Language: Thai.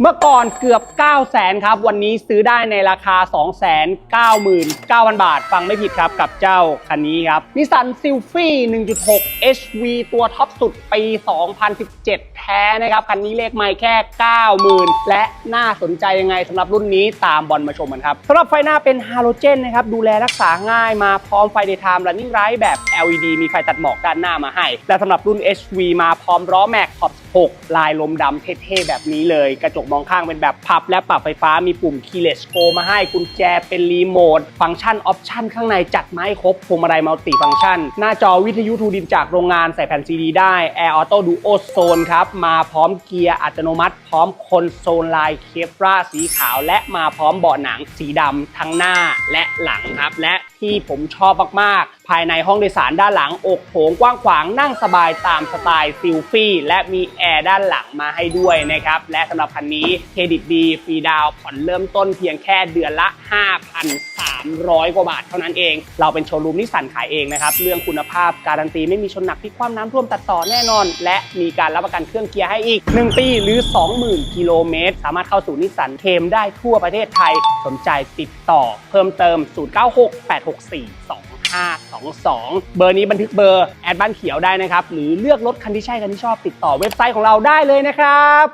เมื่อก่อนเกือบ 9 0 0แสนครับ วันนี้ซื้อได้ในราคา 299,000 บาท ฟังไม่ผิดครับกับเจ้าคันนี้ครับนิสสันซิลฟี่1.6 HV ตัวท็อปสุดปี 2017 แท้นะครับ คันนี้เลขไม่แค่ 90,000 และน่าสนใจยังไงสำหรับรุ่นนี้ตามบอลมาชมกันครับสำหรับไฟหน้าเป็นฮาโลเจนนะครับดูแลรักษาง่ายมาพร้อมไฟ daytime running light แบบ LED มีไฟตัดหมอกด้านหน้ามาให้ และสำหรับรุ่น HV มาพร้อมล้อแม็กขอบ 6 ลายลมดำเท่ๆ แบบนี้เลย กระจกมองข้างเป็นแบบพับและปรับไฟฟ้ามีปุ่ม keyless go มาให้กุญแจเป็นรีโมท ฟังก์ชันออปชันข้างในจัดมาให้ครบพวงมาลัยมัลติฟังก์ชัน หน้าจอวิทยุทูดินจากโรงงานใส่แผ่นซีดีได้ Air Auto Duo Zone ครับ มาพร้อมเกียร์อัตโนมัติ พร้อมคอนโซลลายเคฟราสีขาว และมาพร้อมเบาะหนังสีดำทั้งหน้าและหลังครับ และที่ผมชอบมาก ๆ ภายในห้องโดยสารด้านหลังอกโถงกว้างขวางนั่งสบายตามสไตล์ซิลฟี่และมีแแอร์ด้านหลังมาให้ด้วยนะครับ และสำหรับคันนี้เครดิตดีฟรีดาวผ่อนเริ่มต้นเพียงแค่เดือนละ 5,300 กว่าบาทเท่านั้นเอง เราเป็นโชว์รูมนิสสันขายเองนะครับ เรื่องคุณภาพการันตีไม่มีชนหนักพลิกคว่ำน้ำท่วมตัดต่อแน่นอน และมีการรับประกันเครื่องเกียร์ให้อีก 1 ปีหรือ 20,000 กิโลเมตร สามารถเข้าสู่นิสสันเคมได้ทั่วประเทศไทย สนใจติดต่อเพิ่มเติม 0968642 2522 เบอร์นี้บันทึกเบอร์แอดบ้านเขียวได้นะครับ หรือเลือกรถคันที่ใช่คันที่ชอบติดต่อเว็บไซต์ของเราได้เลยนะครับ